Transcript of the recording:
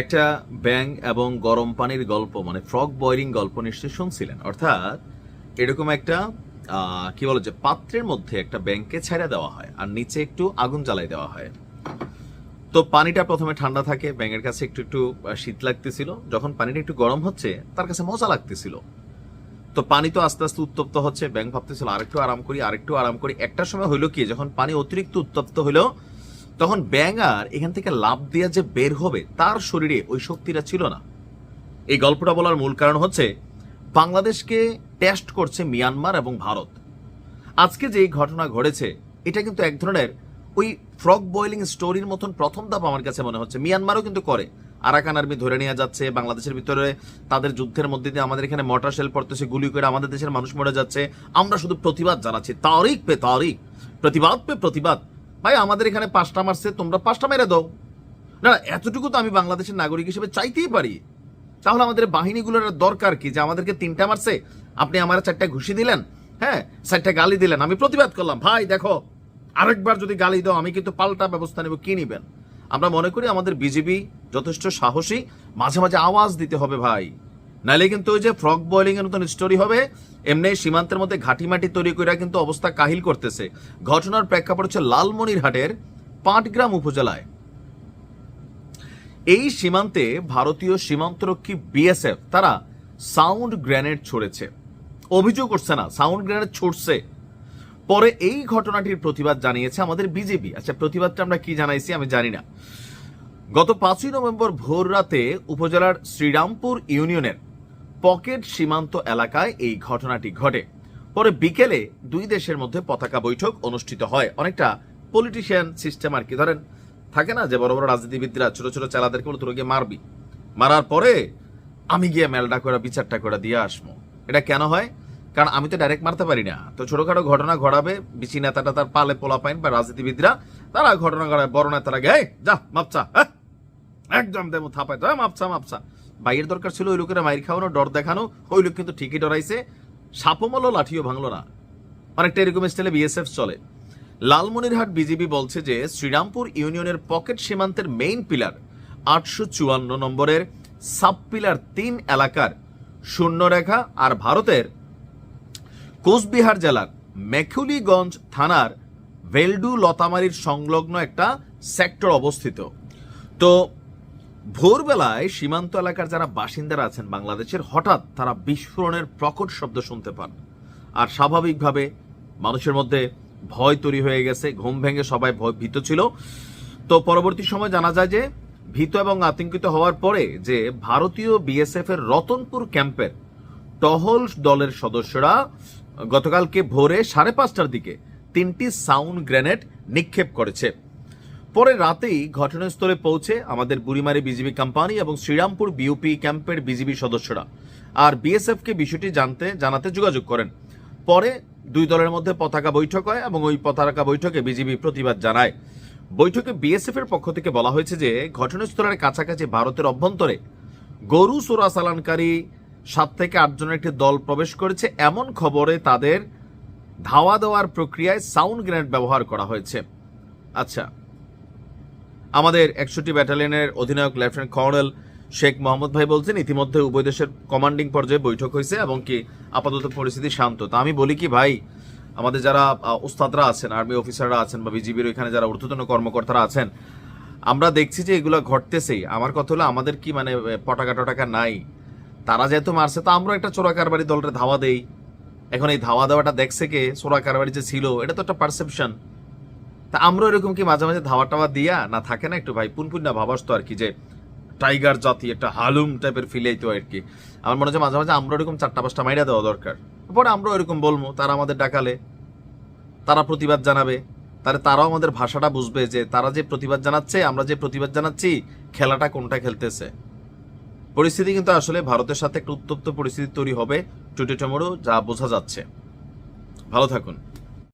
একটা ব্যাং এবং গরম পানির গল্প মানে ফ্রগ বয়লিং গল্প নিশ্চয়ই শুনছিলেন। অর্থাৎ এরকম একটা কি বলে যে, পাত্রের মধ্যে একটা ব্যাংকে ছেড়ে দেওয়া হয় আর নিচে একটু আগুন জ্বালাই দেওয়া হয়। তো পানিটা প্রথমে ঠান্ডা থাকে, ব্যাঙের কাছে একটু একটু শীত লাগতেছিল। যখন পানিটা একটু গরম হচ্ছে, তার কাছে মজা লাগতেছিল। তো পানি তো আস্তে আস্তে উত্তপ্ত হচ্ছে ব্যাং ভাবতেছিল আরেকটু আরাম করি, আরেকটু আরাম করি। একটা সময় হইল কি, যখন পানি অতিরিক্ত উত্তপ্ত হলো তখন ব্যাং আর এখান থেকে লাভ দিয়ে যে বের হবে, তার শরীরে ওই শক্তিটা ছিল না। এই গল্পটা বলার মূল কারণ হচ্ছে, বাংলাদেশকে টেস্ট করছে মিয়ানমার এবং ভারত। আজকে যে ঘটনা ঘটেছে, এটা কিন্তু এক ধরনের ওই ফ্রগ বয়েলিং স্টোরির মতন প্রথম ধাপ আমার কাছে মনে হচ্ছে। মিয়ানমারও কিন্তু করে। আরাকান আর্মি ধরে নিয়ে যাচ্ছে, বাংলাদেশের ভিতরে তাদের যুদ্ধের মধ্যে দিয়ে আমাদের এখানে মটার শেল পড়তেছে, গুলি করে আমাদের দেশের মানুষ মরে যাচ্ছে। আমরা শুধু প্রতিবাদ জানাচ্ছি। তারিখ পে তারিখ, প্রতিবাদ পে প্রতিবাদ। ভাই, আমাদের এখানে পাঁচটা মারছে, তোমরা পাঁচটা মেরে দাও। না এতটুকু তো আমি বাংলাদেশের নাগরিক হিসেবে চাইতেই পারি। তাহলে আমাদের বাহিনীগুলোর দরকার কি? যে আমাদেরকে তিনটা মারছে, আপনি আমার চারটা ঘুষি দিলেন হ্যাঁ চারটা গালি দিলেন, আমি প্রতিবাদ করলাম, ভাই, দেখো, আরেকবার যদি গালি দাও, আমি কিন্তু পাল্টা ব্যবস্থা নেব, কি নিবেন? আমরা মনে করি আমাদের বিজেপি যথেষ্ট সাহসী, মাঝে মাঝে আওয়াজ দিতে হবে, ভাই। নাইলে কিন্তু ওই যে ফ্রক বয়লিং এর মতন স্টোরি হবে, এমনি সীমান্তের মধ্যে ঘাটি মাটি তৈরি করে কিন্তু অবস্থা কাহিল করতেছে। ঘটনার প্রেক্ষাপট হচ্ছে লালমনিরহাটের পাটগ্রাম উপজেলায়। এই সীমান্তে ভারতীয় সীমান্তরক্ষী বিএসএফ তারা সাউন্ড গ্রেনেড ছড়েছে। অভিযোগ করছে না সাউন্ড গ্রেনেড ছুটছে। পরে এই ঘটনাটির প্রতিবাদ জানিয়েছে আমাদের বিজেপি আচ্ছা প্রতিবাদটা আমরা কি জানাইছি আমি জানি না। গত পাঁচই নভেম্বর ভোর রাতে উপজেলার শ্রীরামপুর ইউনিয়নের পকেট সীমান্ত এলাকায় এই ঘটনাটি ঘটে। পরে বিকেলে দুই দেশের মধ্যে পতাকা বৈঠক অনুষ্ঠিত হয়। অনেকটা পলিটিশিয়ান সিস্টেম আর কি। ধরেন থাকে না যে বড় বড় রাজনীতিবিদরা ছোট ছোট চালাদেরকে তোরা গিয়ে মারবি। মারার পরে আমি গিয়ে মেলটা করে বিচারটা করে দিয়ে আসব। এটা কেন হয়? কারণ আমি তো ডাইরেক্ট মারতে পারি না। তো ছোটখাটো ঘটনা ঘটাবে বিচি নেতাটা তার পালে পোলা পাইন বা রাজনীতিবিদরা তারা ঘটনা ঘটায় বড় নেতারা গে "এই, যা মাপচা হ্যাঁ? একদম দেবো থাপায় তো মাপসা মাপসা বাইয়ের দরকার ছিল ওই লোকেরা মাইর খাওয়ানো, ডর দেখানো, ওই লোক কিন্তু ঠিকই ডরাইছে। সাপমলো লাঠিও ভাঙলো না। অনেকটা এরকম স্টাইলে বিএসএফ চলে। লালমনিরহাট বিজেপি বলছে যে, শ্রীরামপুর ইউনিয়নের পকেট সীমান্তের মেইন পিলার আটশো চুয়ান্ন নম্বরের সাব পিলার তিন এলাকার শূন্যরেখা আর ভারতের কোচবিহার জেলার মেখুলিগঞ্জ থানার ভেলডু লতামারির সংলগ্ন একটা সেক্টর অবস্থিত। তো ভোরবেলায় সীমান্ত এলাকার যারা বাসিন্দারা আছেন বাংলাদেশের, হঠাৎ তারা বিস্ফোরণের প্রকট শব্দ শুনতে পান। আর স্বাভাবিকভাবে মানুষের মধ্যে ভয় তৈরি হয়ে গেছে, ঘুম ভেঙে সবাই ভয়, ভীত ছিল। তো পরবর্তী সময় জানা যায় যে, ভীত এবং আতঙ্কিত হওয়ার পরে যে ভারতীয় বিএসএফ এর রতনপুর ক্যাম্পের টহল দলের সদস্যরা গতকালকে ভোরে সাড়ে পাঁচটার দিকে তিনটি সাউন্ড গ্রেনেড নিক্ষেপ করেছে। পরে রাতেই ঘটনাস্থলে পৌঁছে আমাদের বুড়িমারি বিজিবি কোম্পানি এবং শ্রীরামপুর বিউপি ক্যাম্পের বিজিবি সদস্যরা আর বিএসএফ কে বিষয়টি জানতে, জানাতে যোগাযোগ করেন। পরে দুই দলের মধ্যে পতাকা বৈঠক হয় এবং ওই পতাকা বৈঠকে বিজিবি প্রতিবাদ জানায়। বৈঠকে বিএসএফ এর পক্ষ থেকে বলা হয়েছে যে, ঘটনাস্থলের কাছাকাছি ভারতের অভ্যন্তরে গরু, চোরা, চালানকারী সাত থেকে আটজনের একটি দল প্রবেশ করেছে। এমন খবরে তাদের ধাওয়া দেওয়ার প্রক্রিয়ায় সাউন্ড গ্রেনেড ব্যবহার করা হয়েছে। আচ্ছা আমাদের একষট্টি ব্যাটালিয়নের অধিনায়ক লেফটেন্যান্ট কর্নেল শেখ মোহাম্মদ ভাই বলছেন, ইতিমধ্যে উভয় দেশের কমান্ডিং পর্যায়ে বৈঠক হয়েছে এবং কি আপাতত পরিস্থিতি শান্ত। তা আমি বলি কি ভাই, আমাদের যারা ওস্তাদরা আছেন আর্মি অফিসাররা আছেন বা বিজিবির ওইখানে যারা ঊর্ধ্বতন কর্মকর্তারা আছেন, আমরা দেখছি যে এগুলো ঘটতেছেই। আমার কথা হলো, আমাদের কি মানে পটাকা টটাকা নাই। তারা যেহেতু মারছে, তো আমরা একটা চোরা কারবারি দলের ধাওয়া দেই। এখন এই ধাওয়া দেওয়াটা দেখছে কে? চোরা কারবারি যে ছিল, এটা তো একটা পারসেপশন তা আমরা এরকম কি মাঝে মাঝে ধাওয়া টাওয়া দিয়া, না থাকে না একটু ভাই? পুনপুন না ভাবাস তো আর কি যে টাইগার জাতি, একটা হালুম টাইপের ফিল তো আর কি। আমার মনে হচ্ছে মাঝে মাঝে আমরা এরকম চারটা পাঁচটা মাইরা দেওয়া দরকার। পরে আমরা এরকম বলব, তারা আমাদের ডাকালে, তারা প্রতিবাদ জানাবে, তাহলে তারাও আমাদের ভাষাটা বুঝবে যে তারা যে প্রতিবাদ জানাচ্ছে, আমরা যে প্রতিবাদ জানাচ্ছি, খেলাটা কোনটা খেলতেছে। পরিস্থিতি কিন্তু আসলে ভারতের সাথে একটা উত্তপ্ত পরিস্থিতি তৈরি হবে টুটে টমেরো, যা বোঝা যাচ্ছে। ভালো থাকুন।